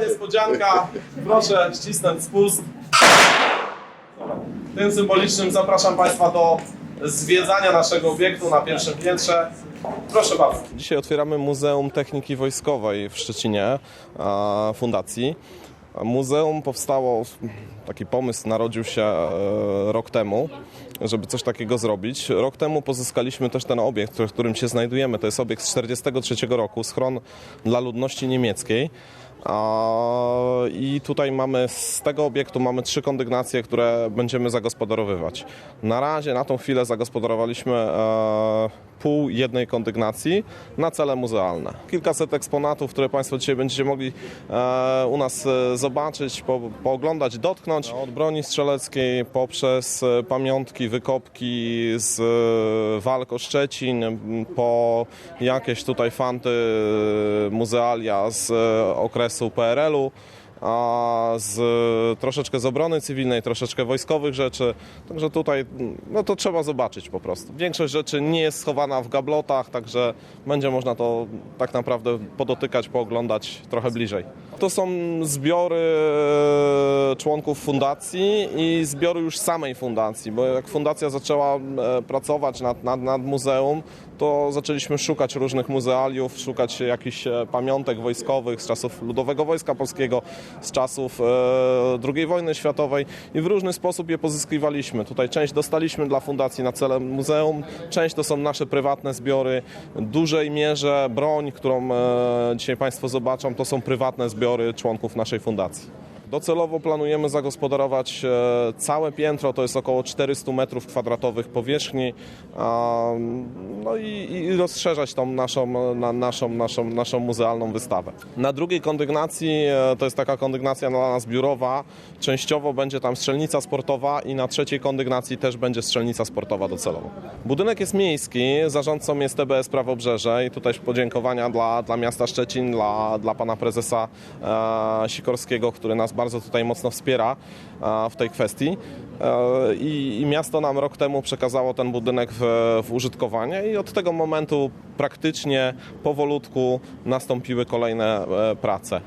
niespodzianka. Proszę ścisnąć spust. Tym symbolicznym zapraszam Państwa do zwiedzania naszego obiektu na pierwszym piętrze. Proszę bardzo. Dzisiaj otwieramy Muzeum Techniki Wojskowej w Szczecinie, fundacji. Muzeum powstało, taki pomysł narodził się e, rok temu, żeby coś takiego zrobić. Rok temu pozyskaliśmy też ten obiekt, w którym się znajdujemy. To jest obiekt z 1943 roku, schron dla ludności niemieckiej. A, I tutaj mamy z tego obiektu mamy trzy kondygnacje, które będziemy zagospodarowywać. Na razie, na tą chwilę zagospodarowaliśmy e, pół jednej kondygnacji na cele muzealne. Kilkaset eksponatów, które Państwo dzisiaj będziecie mogli e, u nas e, zobaczyć, po, pooglądać, dotknąć. Od broni strzeleckiej poprzez pamiątki, wykopki z walk o Szczecin, po jakieś tutaj fanty, muzealia z okresu PRL-u a z troszeczkę z obrony cywilnej, troszeczkę wojskowych rzeczy. Także tutaj no to trzeba zobaczyć po prostu. Większość rzeczy nie jest schowana w gablotach, także będzie można to tak naprawdę podotykać, pooglądać trochę bliżej. To są zbiory e, członków fundacji i zbiory już samej fundacji, bo jak fundacja zaczęła e, pracować nad, nad, nad muzeum, to zaczęliśmy szukać różnych muzealiów, szukać jakichś e, pamiątek wojskowych z czasów Ludowego Wojska Polskiego, z czasów e, II wojny światowej i w różny sposób je pozyskiwaliśmy. Tutaj część dostaliśmy dla fundacji na cele muzeum, część to są nasze prywatne zbiory. W dużej mierze broń, którą e, dzisiaj Państwo zobaczą, to są prywatne zbiory członków naszej fundacji. Docelowo planujemy zagospodarować e, całe piętro, to jest około 400 metrów kwadratowych powierzchni, no i, i rozszerzać tą naszą, na, naszą, naszą, naszą muzealną wystawę. Na drugiej kondygnacji, e, to jest taka kondygnacja dla nas biurowa, częściowo będzie tam strzelnica sportowa i na trzeciej kondygnacji też będzie strzelnica sportowa docelowo. Budynek jest miejski, zarządcą jest TBS Prawobrzeże i tutaj podziękowania dla, dla miasta Szczecin, dla, dla pana prezesa e, Sikorskiego, który nas bardzo bardzo tutaj mocno wspiera e, w tej kwestii. E, I, I, miasto nam rok temu przekazało ten budynek w, w, użytkowanie i od tego momentu praktycznie powolutku nastąpiły kolejne e, prace.